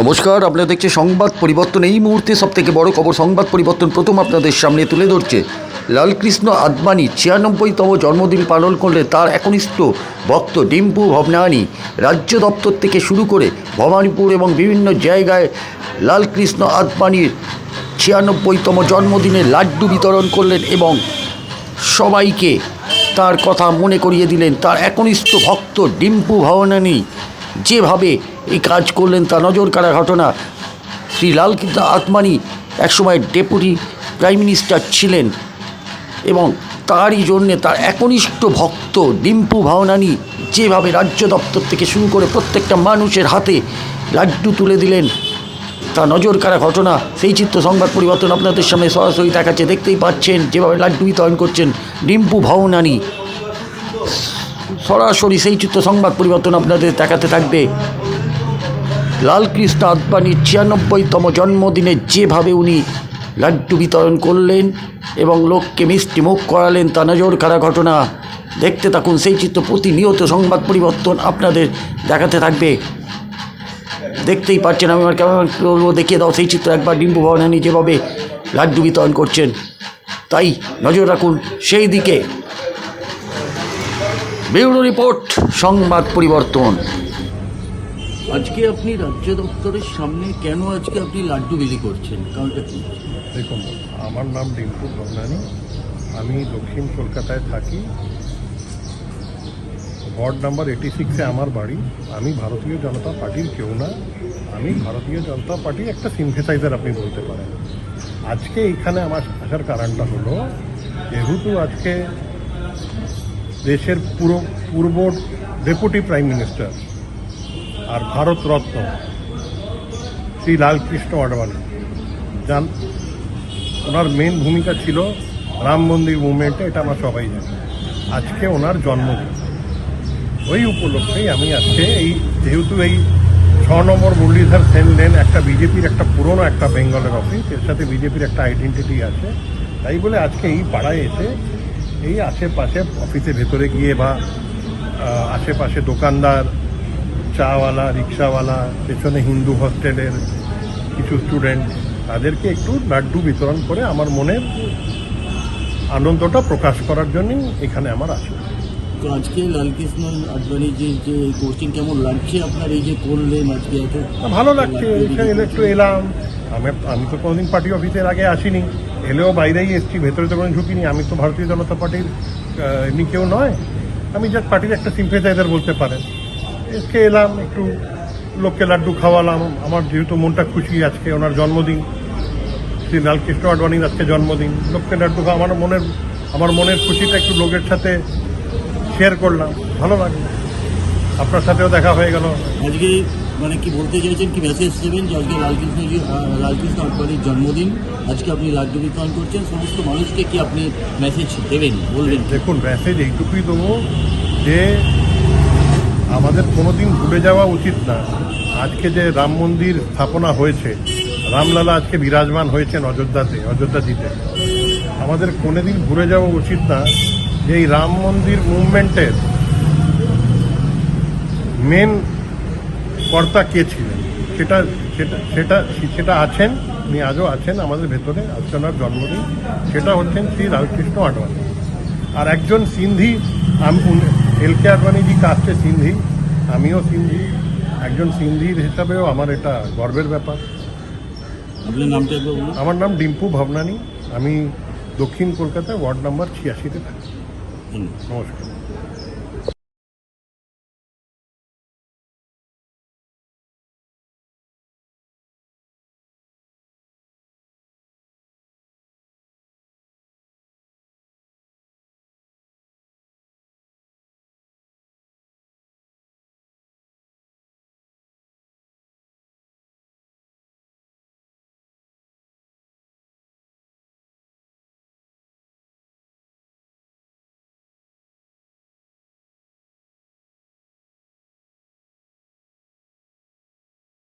নমস্কার, আপনারা দেখছে সংবাদ পরিবর্তন। এই মুহূর্তে সব থেকে বড় খবর, সংবাদ পরিবর্তন প্রথম আপনাদের সামনে তুলে ধরছে। লালকৃষ্ণ আদবানি, ছিয়ানব্বইতম জন্মদিন পালন করলে তার একনিষ্ঠ ভক্ত ডিম্পু ভবনানি। রাজ্য দপ্তর থেকে শুরু করে ভবানীপুর এবং বিভিন্ন জায়গায় লালকৃষ্ণ আদবানির ছিয়ানব্বইতম জন্মদিনে লাড্ডু বিতরণ করলেন এবং সবাইকে তার কথা মনে করিয়ে দিলেন। তার একনিষ্ঠ ভক্ত ডিম্পু ভবনানি যেভাবে এই কাজ করলেন তা নজর কাড়া ঘটনা। শ্রী লালকৃষ্ণ আত্মানি একসময় ডেপুটি প্রাইম মিনিস্টার ছিলেন এবং তারই জন্যে তার একনিষ্ঠ ভক্ত ডিম্পু ভাওনানি যেভাবে রাজ্য দপ্তর থেকে শুরু করে প্রত্যেকটা মানুষের হাতে লাড্ডু তুলে দিলেন, তা নজর কাড়া ঘটনা। সেই চিত্র সংবাদ পরিবর্তন আপনাদের সামনে সরাসরি দেখাচ্ছে। দেখতেই পাচ্ছেন, যেভাবে লাড্ডু বিতরণ করছেন ডিম্পু ভাওনানি। সরাসরি সেই চিত্র সংবাদ পরিবর্তন আপনাদের দেখাতে থাকবে। লালকৃষ্ণ আদবানির ছিয়ানব্বইতম জন্মদিনে যেভাবে উনি লাড্ডু বিতরণ করলেন এবং লোককে মিষ্টি মুখ করালেন, তা নজর কাড়া ঘটনা। দেখতে থাকুন, সেই চিত্র প্রতিনিয়ত সংবাদ পরিবর্তন আপনাদের দেখাতে থাকবে। দেখতেই পাচ্ছেন, আমি আমার কেমন বলব, দেখিয়ে দাও, সেই চিত্র একবার ডিম্বু ভবনানি যেভাবে লাড্ডু বিতরণ করছেন। তাই নজর রাখুন, সেই দিকে। ব্যুরো রিপোর্ট সংবাদ পরিবর্তন। আজকে আপনি রাজ্য দপ্তরের সামনে কেন আজকে আপনি লাড্ডু বিলি করছেন? কারণটা কি? দেখুন আমার নাম ডিম্পু ভবনানি। আমি দক্ষিণ কলকাতায় থাকি। ওয়ার্ড নাম্বার এইটি সিক্সে আমার বাড়ি। আমি ভারতীয় জনতা পার্টির কেউ না। আমি ভারতীয় জনতা পার্টির একটা সিনথেসাইজার আপনি বলতে পারেন। আজকে এখানে আমার আসার কারণটা হলো যেহেতু আজকে দেশের পুরো পূর্ব ডেপুটি প্রাইম মিনিস্টার আর ভারত রত্ন শ্রী লালকৃষ্ণ আডবাণী। যান, ওনার মেন ভূমিকা ছিল রাম মন্দির মুভমেন্টে এটা আমরা সবাই জানি। আজকে ওনার জন্মদিন। ওই উপলক্ষেই আমি আজকে এই, যেহেতু এই ছ নম্বর মুরলীধর সেন লেন একটা বিজেপির একটা পুরনো একটা বেঙ্গলের অফিস এর সাথে বিজেপির একটা আইডেন্টিটি আছে। তাই বলে আজকে এই পাড়ায় এসে এই আশেপাশে অফিসের ভেতরে গিয়ে বা আশেপাশে দোকানদার চাওয়ালা রিক্সাওয়ালা পেছনে হিন্দু হস্টেলের কিছু স্টুডেন্ট তাদেরকে একটু লাড্ডু বিতরণ করে আমার মনের আনন্দটা প্রকাশ করার জন্যই এখানে আমার আসা তো আজকে লালকৃষ্ণ আদবানি যে যে কোচিং কেমন লাগছে আপনার? এই যে করলেন আজকে এত ভালো লাগছে এলে একটু এলাম। আমি আমি তো কোনোদিন পার্টি অফিসের আগে আসিনি। এলেও বাইরেই এসেছি, ভেতরে তো কোনো ঝুঁকিনি আমি তো ভারতীয় জনতা পার্টির এমনি কেউ নয়। আমি জাস্ট পার্টির একটা সিম্পেথাইজার বলতে পারেন। এসকে এলাম, একটু লোককে লাড্ডু খাওয়ালাম। আমার যেহেতু মনটা খুশি আজকে, ওনার জন্মদিন। শ্রী লালকৃষ্ণ আডবাণীর আজকে জন্মদিন। লোককে লাড্ডু খাওয়া, আমার মনের আমার মনের খুশিটা একটু লোকের সাথে শেয়ার করলাম। ভালো লাগল। আপনার সাথেও দেখা হয়ে গেল। আজকে মানে কি বলতে চাইছেন? কি মেসেজ দেবেন? যে আজকে লালকৃষ্ণজি লালকৃষ্ণ আদবানির জন্মদিন। আজকে আপনি লাড্ডু বিতরণ করছেন। সমস্ত মানুষকে কি আপনি মেসেজ দেবেন? বলবেন। দেখুন মেসেজ এইটুকুই দেবো যে, আমাদের কোনোদিন ভুলে যাওয়া উচিত না। আজকে যে রাম মন্দির স্থাপনা হয়েছে, রামলালা আজকে বিরাজমান হয়েছেন অযোধ্যাতে অযোধ্যাজিতে আমাদের কোনোদিন ভুলে যাওয়া উচিত না যে এই রাম মন্দির মুভমেন্টের মেন কর্তা কে ছিলেন? সেটা সেটা সেটা সেটা আছেন উনি আজও আছেন আমাদের ভেতরে আজকে ওনার জন্মদিন সেটা হচ্ছেন শ্রী লালকৃষ্ণ আডবাণী। আর একজন সিন্ধি এল কে আডবাণীজি কাস্টে সিন্ধি আমিও সিন্ধি। একজন সিন্ধির হিসাবেও আমার এটা গর্বের ব্যাপার। আপনার নামটা আমার নাম ডিম্পু ভবনানি। আমি দক্ষিণ কলকাতায় ওয়ার্ড নাম্বার ছিয়াশিতে থাকি। নমস্কার।